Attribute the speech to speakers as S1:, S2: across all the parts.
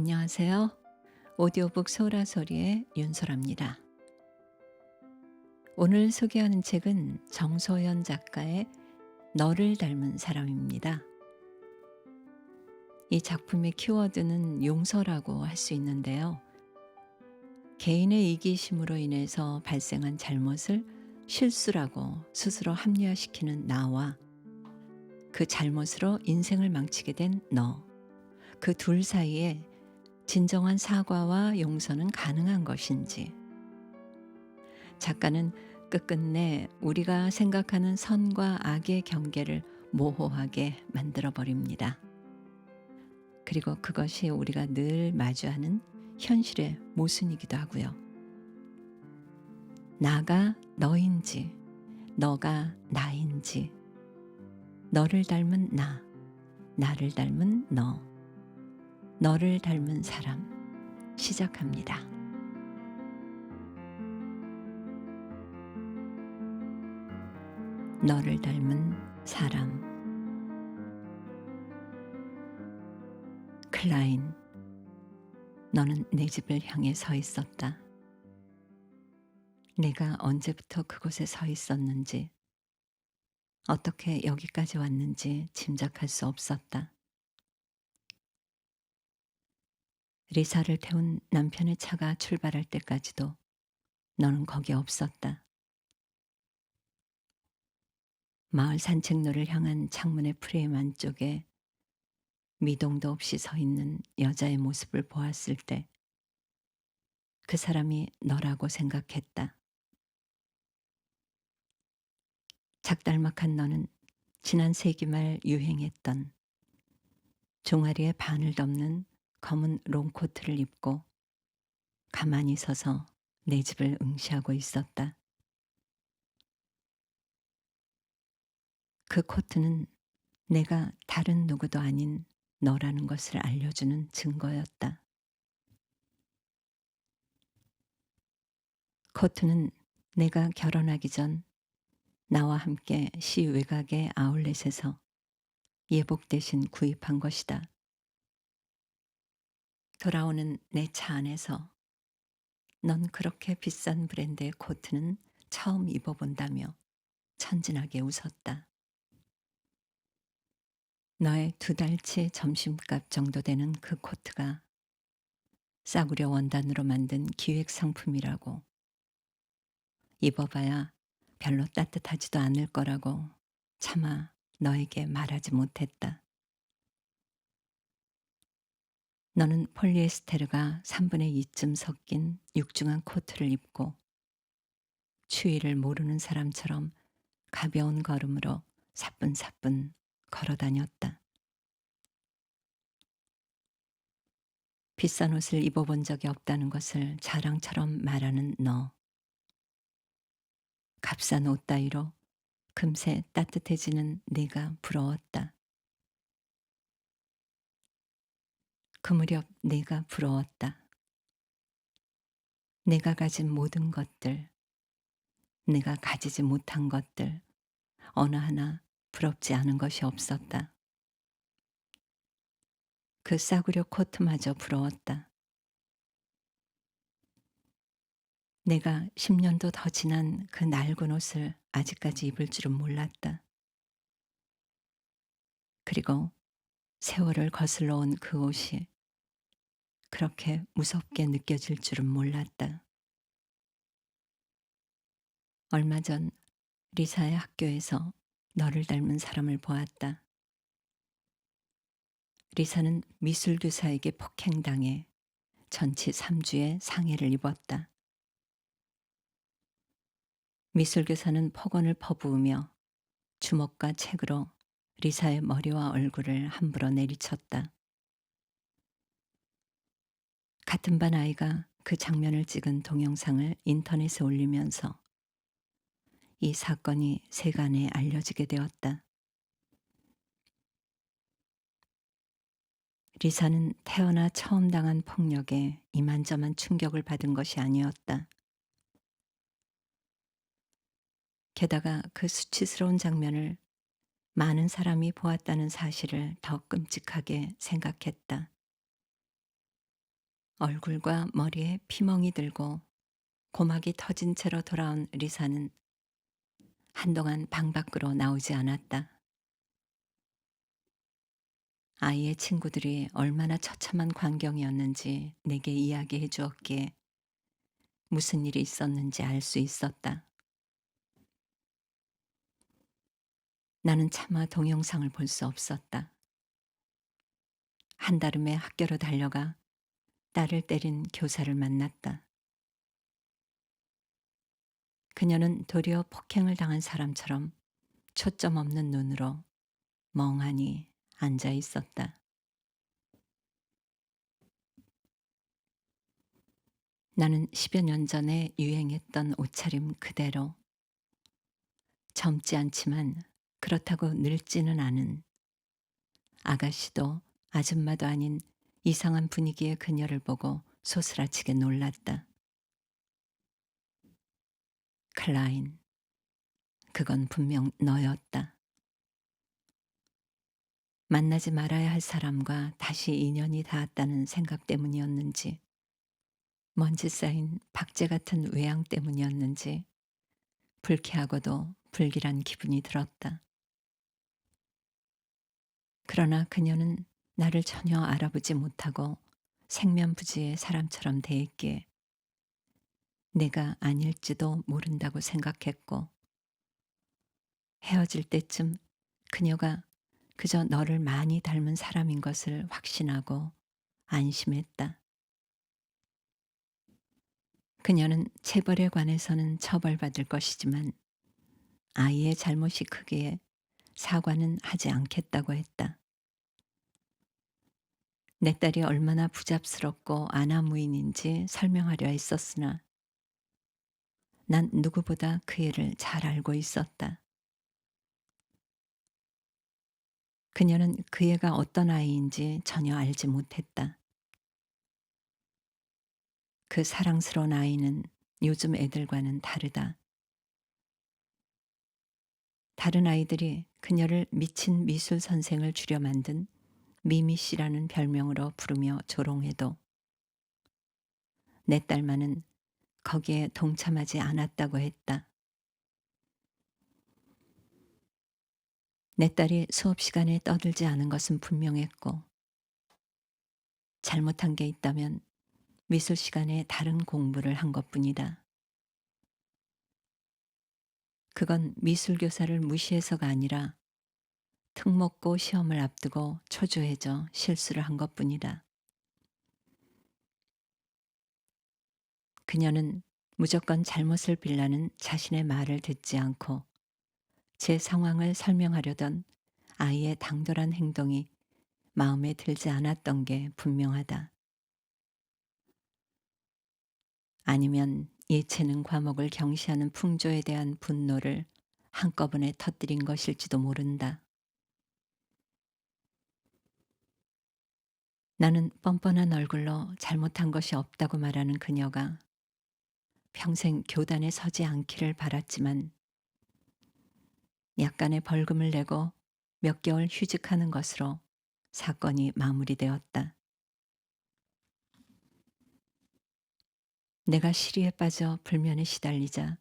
S1: 안녕하세요. 오디오북 소라 소리의 윤소라입니다. 오늘 소개하는 책은 정소연 작가의 너를 닮은 사람입니다. 이 작품의 키워드는 용서라고 할 수 있는데요. 개인의 이기심으로 인해서 발생한 잘못을 실수라고 스스로 합리화시키는 나와 그 잘못으로 인생을 망치게 된 너, 그 둘 사이에 진정한 사과와 용서는 가능한 것인지. 작가는 끝끝내 우리가 생각하는 선과 악의 경계를 모호하게 만들어 버립니다. 그리고 그것이 우리가 늘 마주하는 현실의 모순이기도 하고요. 나가 너인지, 너가 나인지, 너를 닮은 나, 나를 닮은 너. 너를 닮은 사람 시작합니다. 너를 닮은 사람 클라인 너는 내 집을 향해 서 있었다. 내가 언제부터 그곳에 서 있었는지 어떻게 여기까지 왔는지 짐작할 수 없었다. 리사를 태운 남편의 차가 출발할 때까지도 너는 거기 없었다. 마을 산책로를 향한 창문의 프레임 안쪽에 미동도 없이 서 있는 여자의 모습을 보았을 때 그 사람이 너라고 생각했다. 작달막한 너는 지난 세기 말 유행했던 종아리에 반을 덮는 검은 롱코트를 입고 가만히 서서 내 집을 응시하고 있었다. 그 코트는 내가 다른 누구도 아닌 너라는 것을 알려주는 증거였다. 코트는 내가 결혼하기 전 나와 함께 시 외곽의 아울렛에서 예복 대신 구입한 것이다. 돌아오는 내 차 안에서 넌 그렇게 비싼 브랜드의 코트는 처음 입어본다며 천진하게 웃었다. 너의 두 달치 점심값 정도 되는 그 코트가 싸구려 원단으로 만든 기획 상품이라고 입어봐야 별로 따뜻하지도 않을 거라고 차마 너에게 말하지 못했다. 너는 폴리에스테르가 3분의 2쯤 섞인 육중한 코트를 입고 추위를 모르는 사람처럼 가벼운 걸음으로 사뿐사뿐 걸어 다녔다. 비싼 옷을 입어본 적이 없다는 것을 자랑처럼 말하는 너. 값싼 옷 따위로 금세 따뜻해지는 네가 부러웠다. 그 무렵 내가 부러웠다. 내가 가진 모든 것들, 내가 가지지 못한 것들, 어느 하나 부럽지 않은 것이 없었다. 그 싸구려 코트마저 부러웠다. 내가 10년도 더 지난 그 낡은 옷을 아직까지 입을 줄은 몰랐다. 그리고 세월을 거슬러 온 그 옷이 그렇게 무섭게 느껴질 줄은 몰랐다. 얼마 전 리사의 학교에서 너를 닮은 사람을 보았다. 리사는 미술교사에게 폭행당해 전치 3주의 상해를 입었다. 미술교사는 폭언을 퍼부으며 주먹과 책으로 리사의 머리와 얼굴을 함부로 내리쳤다. 같은 반 아이가 그 장면을 찍은 동영상을 인터넷에 올리면서 이 사건이 세간에 알려지게 되었다. 리사는 태어나 처음 당한 폭력에 이만저만 충격을 받은 것이 아니었다. 게다가 그 수치스러운 장면을 많은 사람이 보았다는 사실을 더 끔찍하게 생각했다. 얼굴과 머리에 피멍이 들고 고막이 터진 채로 돌아온 리사는 한동안 방 밖으로 나오지 않았다. 아이의 친구들이 얼마나 처참한 광경이었는지 내게 이야기해 주었기에 무슨 일이 있었는지 알 수 있었다. 나는 차마 동영상을 볼 수 없었다. 한달음에 학교로 달려가 딸을 때린 교사를 만났다. 그녀는 도리어 폭행을 당한 사람처럼 초점 없는 눈으로 멍하니 앉아 있었다. 나는 10여 년 전에 유행했던 옷차림 그대로 젊지 않지만 그렇다고 늙지는 않은 아가씨도 아줌마도 아닌 이상한 분위기의 그녀를 보고 소스라치게 놀랐다. 클라인, 그건 분명 너였다. 만나지 말아야 할 사람과 다시 인연이 닿았다는 생각 때문이었는지, 먼지 쌓인 박제 같은 외양 때문이었는지, 불쾌하고도 불길한 기분이 들었다. 그러나 그녀는 나를 전혀 알아보지 못하고 생면부지의 사람처럼 대했기에 내가 아닐지도 모른다고 생각했고 헤어질 때쯤 그녀가 그저 너를 많이 닮은 사람인 것을 확신하고 안심했다. 그녀는 체벌에 관해서는 처벌받을 것이지만 아이의 잘못이 크기에 사과는 하지 않겠다고 했다. 내 딸이 얼마나 부잡스럽고 아나무인인지 설명하려 했었으나 난 누구보다 그 애를 잘 알고 있었다. 그녀는 그 애가 어떤 아이인지 전혀 알지 못했다. 그 사랑스러운 아이는 요즘 애들과는 다르다. 다른 아이들이 그녀를 미친 미술 선생을 줄여 만든 미미 씨라는 별명으로 부르며 조롱해도 내 딸만은 거기에 동참하지 않았다고 했다. 내 딸이 수업 시간에 떠들지 않은 것은 분명했고 잘못한 게 있다면 미술 시간에 다른 공부를 한 것뿐이다. 그건 미술 교사를 무시해서가 아니라 특목고 시험을 앞두고 초조해져 실수를 한 것뿐이다. 그녀는 무조건 잘못을 빌라는 자신의 말을 듣지 않고 제 상황을 설명하려던 아이의 당돌한 행동이 마음에 들지 않았던 게 분명하다. 아니면 예체능 과목을 경시하는 풍조에 대한 분노를 한꺼번에 터뜨린 것일지도 모른다. 나는 뻔뻔한 얼굴로 잘못한 것이 없다고 말하는 그녀가 평생 교단에 서지 않기를 바랐지만 약간의 벌금을 내고 몇 개월 휴직하는 것으로 사건이 마무리되었다. 내가 시리에 빠져 불면에 시달리자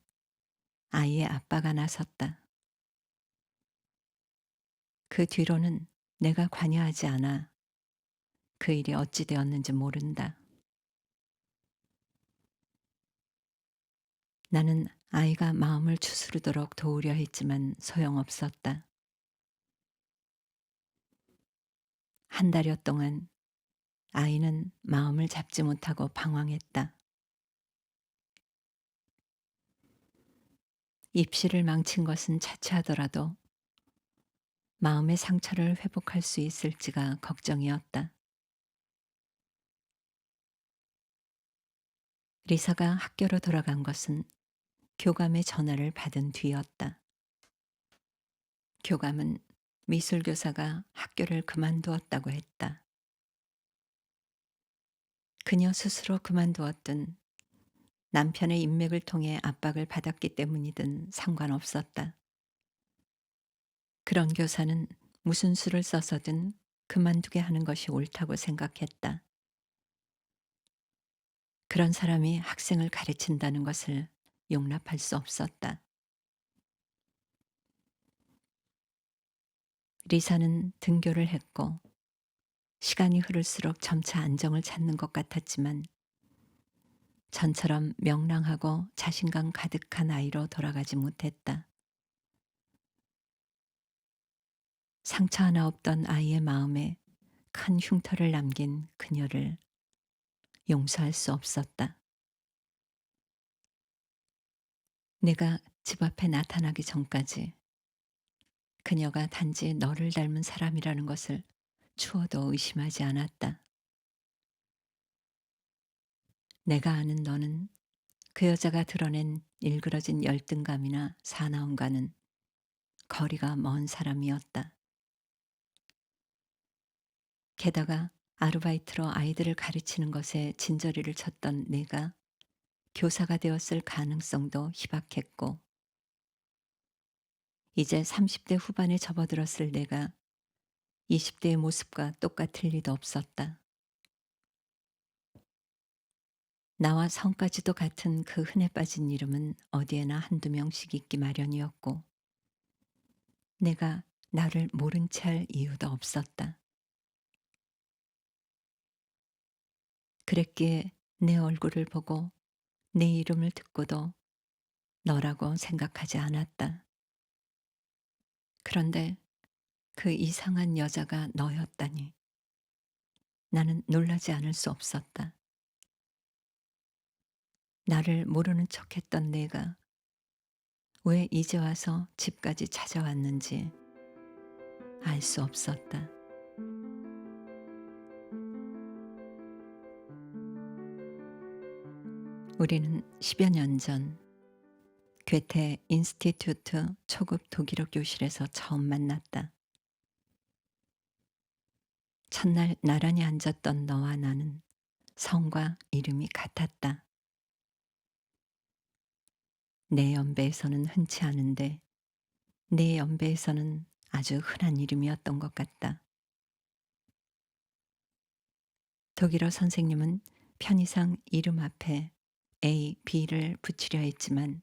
S1: 아이의 아빠가 나섰다. 그 뒤로는 내가 관여하지 않아 그 일이 어찌 되었는지 모른다. 나는 아이가 마음을 추스르도록 도우려 했지만 소용없었다. 한 달여 동안 아이는 마음을 잡지 못하고 방황했다. 입시를 망친 것은 차치하더라도 마음의 상처를 회복할 수 있을지가 걱정이었다. 리사가 학교로 돌아간 것은 교감의 전화를 받은 뒤였다. 교감은 미술교사가 학교를 그만두었다고 했다. 그녀 스스로 그만두었든 남편의 인맥을 통해 압박을 받았기 때문이든 상관없었다. 그런 교사는 무슨 수를 써서든 그만두게 하는 것이 옳다고 생각했다. 그런 사람이 학생을 가르친다는 것을 용납할 수 없었다. 리사는 등교를 했고 시간이 흐를수록 점차 안정을 찾는 것 같았지만 전처럼 명랑하고 자신감 가득한 아이로 돌아가지 못했다. 상처 하나 없던 아이의 마음에 큰 흉터를 남긴 그녀를 용서할 수 없었다. 내가 집 앞에 나타나기 전까지 그녀가 단지 너를 닮은 사람이라는 것을 추워도 의심하지 않았다. 내가 아는 너는 그 여자가 드러낸 일그러진 열등감이나 사나움과는 거리가 먼 사람이었다. 게다가 아르바이트로 아이들을 가르치는 것에 진저리를 쳤던 내가 교사가 되었을 가능성도 희박했고, 이제 30대 후반에 접어들었을 내가 20대의 모습과 똑같을 리도 없었다. 나와 성까지도 같은 그 흔해 빠진 이름은 어디에나 한두 명씩 있기 마련이었고, 내가 나를 모른 채 할 이유도 없었다. 그랬기에 내 얼굴을 보고 내 이름을 듣고도 너라고 생각하지 않았다. 그런데 그 이상한 여자가 너였다니. 나는 놀라지 않을 수 없었다. 나를 모르는 척 했던 내가 왜 이제 와서 집까지 찾아왔는지 알 수 없었다. 우리는 10여 년 전 괴테 인스티튜트 초급 독일어 교실에서 처음 만났다. 첫날 나란히 앉았던 너와 나는 성과 이름이 같았다. 내 연배에서는 흔치 않은데 내 연배에서는 아주 흔한 이름이었던 것 같다. 독일어 선생님은 편의상 이름 앞에 A, B를 붙이려 했지만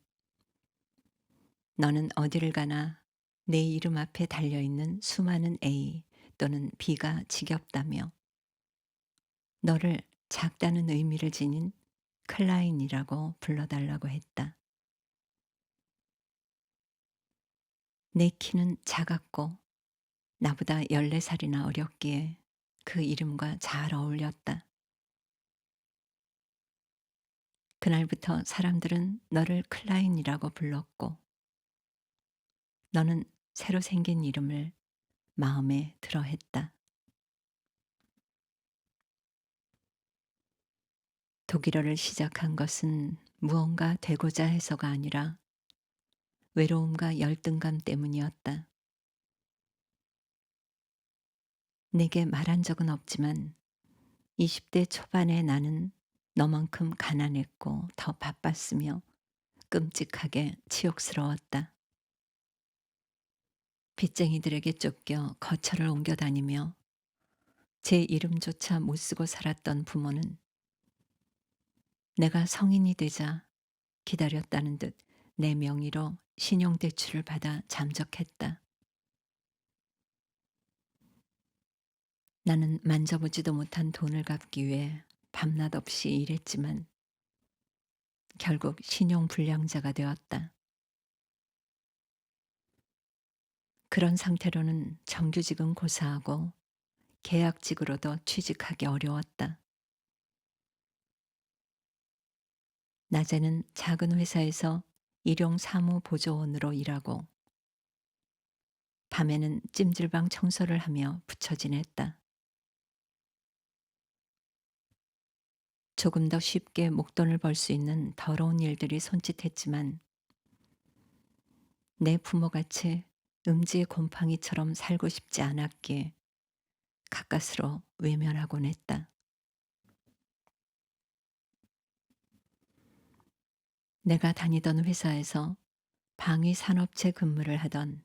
S1: 너는 어디를 가나 내 이름 앞에 달려 있는 수많은 A 또는 B가 지겹다며 너를 작다는 의미를 지닌 클라인이라고 불러달라고 했다. 내 키는 작았고 나보다 14살이나 어렸기에 그 이름과 잘 어울렸다. 그날부터 사람들은 너를 클라인이라고 불렀고, 너는 새로 생긴 이름을 마음에 들어 했다. 독일어를 시작한 것은 무언가 되고자 해서가 아니라 외로움과 열등감 때문이었다. 내게 말한 적은 없지만 20대 초반에 나는 너만큼 가난했고 더 바빴으며 끔찍하게 치욕스러웠다. 빚쟁이들에게 쫓겨 거처를 옮겨 다니며 제 이름조차 못 쓰고 살았던 부모는 내가 성인이 되자 기다렸다는 듯 내 명의로 신용대출을 받아 잠적했다. 나는 만져보지도 못한 돈을 갚기 위해 밤낮 없이 일했지만 결국 신용불량자가 되었다. 그런 상태로는 정규직은 고사하고 계약직으로도 취직하기 어려웠다. 낮에는 작은 회사에서 일용 사무 보조원으로 일하고 밤에는 찜질방 청소를 하며 붙여 지냈다. 조금 더 쉽게 목돈을 벌 수 있는 더러운 일들이 손짓했지만 내 부모같이 음지의 곰팡이처럼 살고 싶지 않았기에 가까스로 외면하곤 했다. 내가 다니던 회사에서 방위 산업체 근무를 하던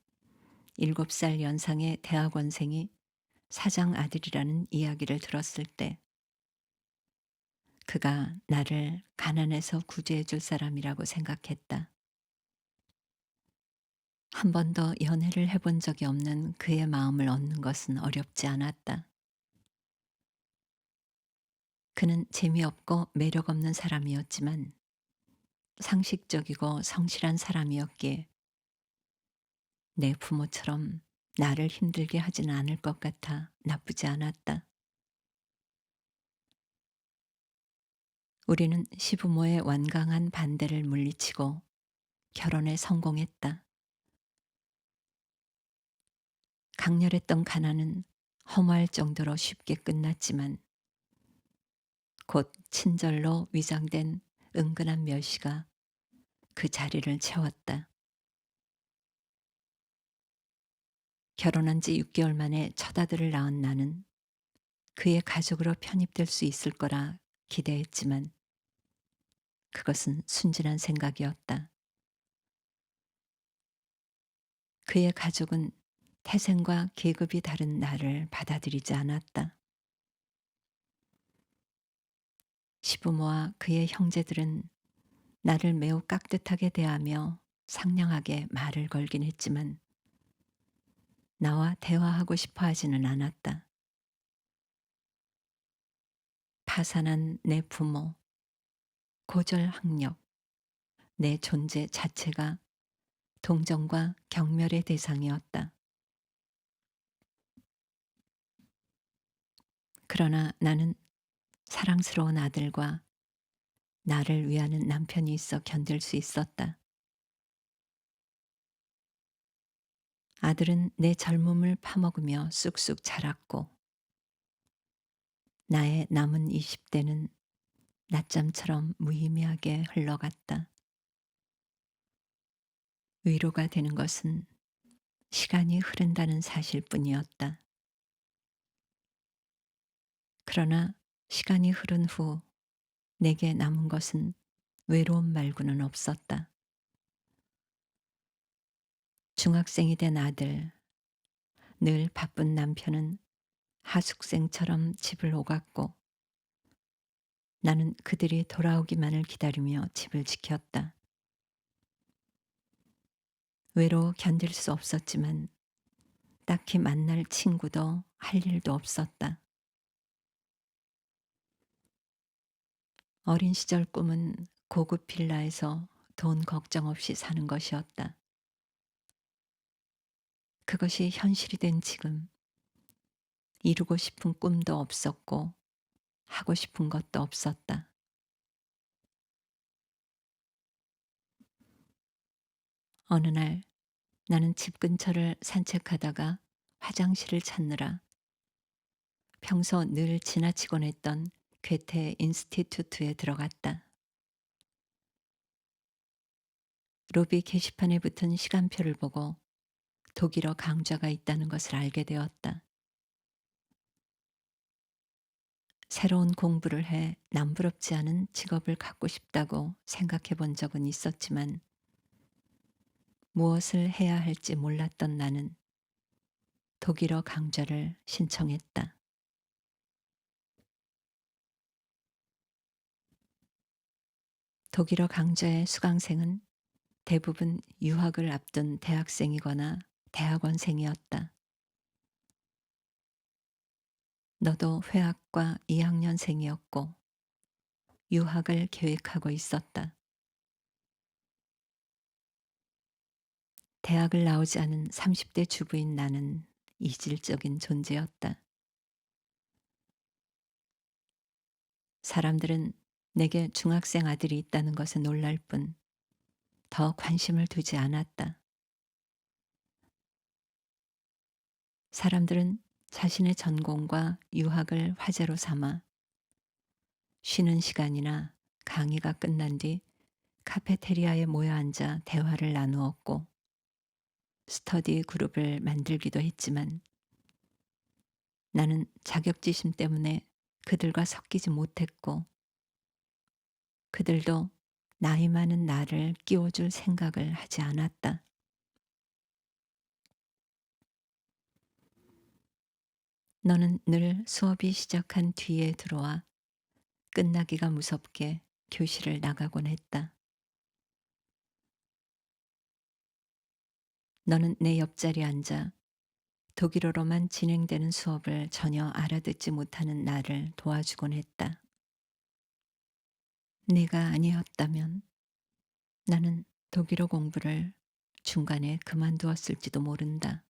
S1: 7살 연상의 대학원생이 사장 아들이라는 이야기를 들었을 때 그가 나를 가난에서 구제해 줄 사람이라고 생각했다. 한 번도 연애를 해본 적이 없는 그의 마음을 얻는 것은 어렵지 않았다. 그는 재미없고 매력 없는 사람이었지만 상식적이고 성실한 사람이었기에 내 부모처럼 나를 힘들게 하지는 않을 것 같아 나쁘지 않았다. 우리는 시부모의 완강한 반대를 물리치고 결혼에 성공했다. 강렬했던 가난은 허무할 정도로 쉽게 끝났지만 곧 친절로 위장된 은근한 멸시가 그 자리를 채웠다. 결혼한 지 6개월 만에 첫 아들을 낳은 나는 그의 가족으로 편입될 수 있을 거라 기대했지만 그것은 순진한 생각이었다. 그의 가족은 태생과 계급이 다른 나를 받아들이지 않았다. 시부모와 그의 형제들은 나를 매우 깍듯하게 대하며 상냥하게 말을 걸긴 했지만 나와 대화하고 싶어 하지는 않았다. 파산한 내 부모, 고절 학력, 내 존재 자체가 동정과 경멸의 대상이었다. 그러나 나는 사랑스러운 아들과 나를 위하는 남편이 있어 견딜 수 있었다. 아들은 내 젊음을 파먹으며 쑥쑥 자랐고, 나의 남은 20대는 낮잠처럼 무의미하게 흘러갔다. 위로가 되는 것은 시간이 흐른다는 사실 뿐이었다. 그러나 시간이 흐른 후 내게 남은 것은 외로움 말고는 없었다. 중학생이 된 아들, 늘 바쁜 남편은 하숙생처럼 집을 오갔고 나는 그들이 돌아오기만을 기다리며 집을 지켰다. 외로워 견딜 수 없었지만 딱히 만날 친구도 할 일도 없었다. 어린 시절 꿈은 고급 빌라에서 돈 걱정 없이 사는 것이었다. 그것이 현실이 된 지금 이루고 싶은 꿈도 없었고 하고 싶은 것도 없었다. 어느 날 나는 집 근처를 산책하다가 화장실을 찾느라 평소 늘 지나치곤 했던 괴테 인스티튜트에 들어갔다. 로비 게시판에 붙은 시간표를 보고 독일어 강좌가 있다는 것을 알게 되었다. 새로운 공부를 해 남부럽지 않은 직업을 갖고 싶다고 생각해 본 적은 있었지만 무엇을 해야 할지 몰랐던 나는 독일어 강좌를 신청했다. 독일어 강좌의 수강생은 대부분 유학을 앞둔 대학생이거나 대학원생이었다. 너도 회학과 2학년생이었고 유학을 계획하고 있었다. 대학을 나오지 않은 30대 주부인 나는 이질적인 존재였다. 사람들은 내게 중학생 아들이 있다는 것에 놀랄 뿐 더 관심을 두지 않았다. 사람들은 자신의 전공과 유학을 화제로 삼아 쉬는 시간이나 강의가 끝난 뒤 카페테리아에 모여 앉아 대화를 나누었고 스터디 그룹을 만들기도 했지만 나는 자격지심 때문에 그들과 섞이지 못했고 그들도 나이 많은 나를 끼워줄 생각을 하지 않았다. 너는 늘 수업이 시작한 뒤에 들어와 끝나기가 무섭게 교실을 나가곤 했다. 너는 내 옆자리에 앉아 독일어로만 진행되는 수업을 전혀 알아듣지 못하는 나를 도와주곤 했다. 내가 아니었다면 나는 독일어 공부를 중간에 그만두었을지도 모른다.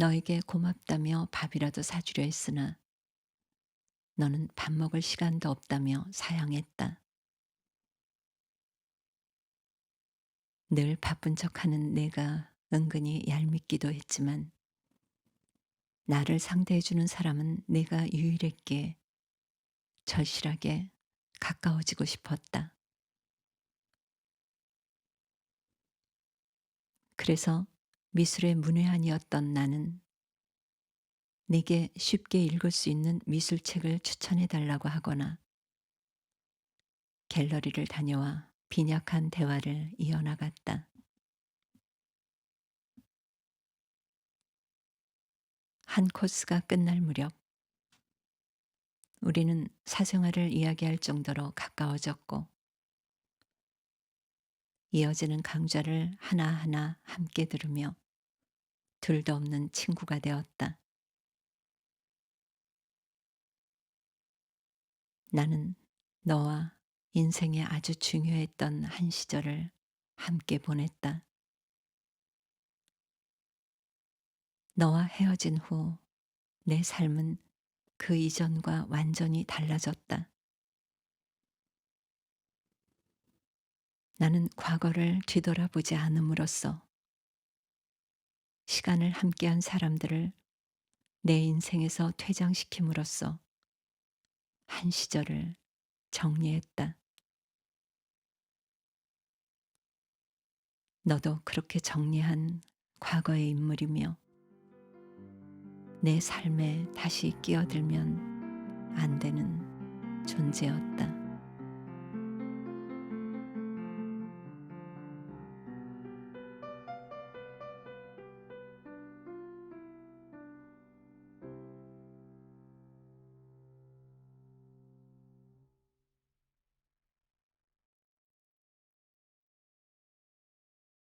S1: 너에게 고맙다며 밥이라도 사주려 했으나 너는 밥 먹을 시간도 없다며 사양했다. 늘 바쁜 척하는 내가 은근히 얄밉기도 했지만 나를 상대해주는 사람은 내가 유일했기에 절실하게 가까워지고 싶었다. 그래서 미술의 문외한이었던 나는 내게 쉽게 읽을 수 있는 미술책을 추천해 달라고 하거나 갤러리를 다녀와 빈약한 대화를 이어나갔다. 한 코스가 끝날 무렵 우리는 사생활을 이야기할 정도로 가까워졌고 이어지는 강좌를 하나하나 함께 들으며 둘도 없는 친구가 되었다. 나는 너와 인생에 아주 중요했던 한 시절을 함께 보냈다. 너와 헤어진 후 내 삶은 그 이전과 완전히 달라졌다. 나는 과거를 뒤돌아보지 않음으로써 시간을 함께한 사람들을 내 인생에서 퇴장시킴으로써 한 시절을 정리했다. 너도 그렇게 정리한 과거의 인물이며 내 삶에 다시 끼어들면 안 되는 존재였다.